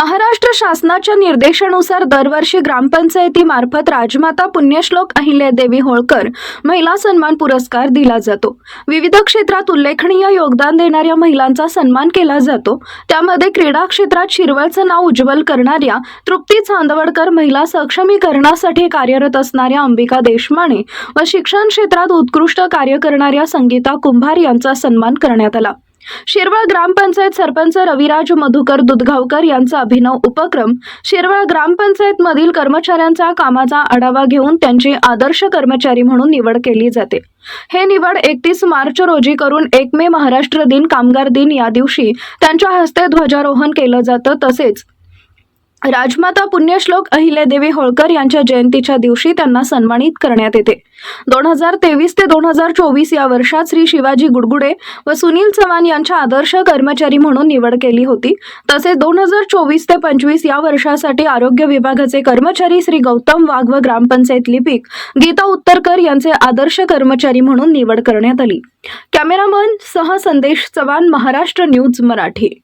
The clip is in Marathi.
महाराष्ट्र शासनाच्या निर्देशानुसार दरवर्षी ग्रामपंचायतीमार्फत राजमाता पुण्यश्लोक अहिल्यादेवी होळकर महिला सन्मान पुरस्कार दिला जातो. विविध क्षेत्रात उल्लेखनीय योगदान देणाऱ्या महिलांचा सन्मान केला जातो. त्यामध्ये क्रीडा क्षेत्रात शिरवळचं नाव उज्ज्वल करणाऱ्या तृप्ती चांदवडकर महिला सक्षमीकरणासाठी कार्यरत असणाऱ्या अंबिका देशमाने व शिक्षण क्षेत्रात उत्कृष्ट कार्य करणाऱ्या संगीता कुंभार यांचा सन्मान करण्यात आला. शिरवळ ग्रामपंचायत सरपंच रविराज मधुकर दुधगावकर यांचा अभिनव उपक्रम शिरवळ ग्रामपंचायत मधील कर्मचाऱ्यांचा कामाचा आढावा घेऊन त्यांची आदर्श कर्मचारी म्हणून निवड केली जाते. हे निवड एकतीस मार्च रोजी करून एक मे महाराष्ट्र दिन कामगार दिन या दिवशी त्यांच्या हस्ते ध्वजारोहण केलं जातं तसेच राजमाता पुण्यश्लोक अहिल्यादेवी होळकर यांच्या जयंतीच्या दिवशी त्यांना सन्मानित करण्यात येते. दोन हजार तेवीस ते दोन हजार चोवीस या वर्षात श्री शिवाजी गुडगुडे व सुनील चव्हाण यांच्या आदर्श कर्मचारी म्हणून निवड केली होती. तसेच दोन हजार चोवीस ते पंचवीस या वर्षासाठी आरोग्य विभागाचे कर्मचारी श्री गौतम वाघ व ग्रामपंचायत लिपिक गीता उत्तरकर यांचे आदर्श कर्मचारी म्हणून निवड करण्यात आली. कॅमेरामन सह संदेश चव्हाण महाराष्ट्र न्यूज मराठी.